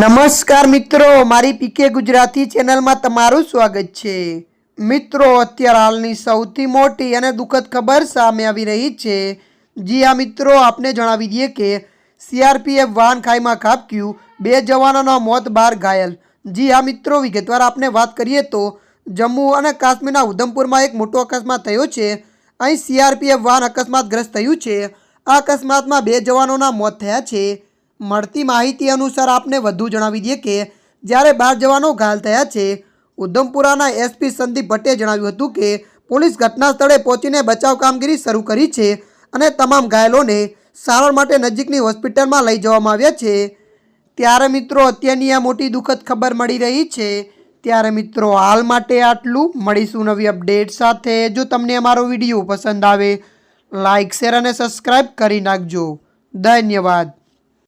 નમસ્કાર મિત્રો, મારી પીકે ગુજરાતી ચેનલમાં તમારું સ્વાગત છે. મિત્રો, અત્યારે હાલની સૌથી મોટી અને દુઃખદ ખબર સામે આવી રહી છે. જી આ મિત્રો, આપને જણાવી દઈએ કે સીઆરપીએફ વાહન ખાઈમાં ખાબક્યું, બે જવાનોના મોત બાર ઘાયલ. જી આ મિત્રો, વિગતવાર આપને વાત કરીએ તો જમ્મુ અને કાશ્મીરના ઉધમપુરમાં એક મોટો અકસ્માત થયો છે. અહીં સીઆરપીએફ વાહન અકસ્માતગ્રસ્ત થયું છે. આ અકસ્માતમાં બે જવાનોના મોત થયા છે. મળતી માહિતી અનુસાર આપને વધુ જણાવી દઈએ કે, જ્યારે બાર જવાનો ઘાયલ થયા છે, ઉધમપુરાના એસપી સંદીપ ભટ્ટે જણાવ્યું હતું કે, પોલીસ ઘટના સ્થળે પહોંચીને બચાવ કામગીરી શરૂ કરી છે અને તમામ ઘાયલોને સારવાર માટે નજીકની હોસ્પિટલમાં લઈ જવામાં આવ્યા છે. ત્યારે મિત્રો, અત્યારની આ મોટી દુઃખદ ખબર મળી રહી છે. ત્યારે મિત્રો, હાલ માટે આટલું. મળીશું નવી અપડેટ સાથે. જો તમને અમારો વીડિયો પસંદ આવે લાઇક શેર અને સબસ્ક્રાઈબ કરી નાખજો. ધન્યવાદ.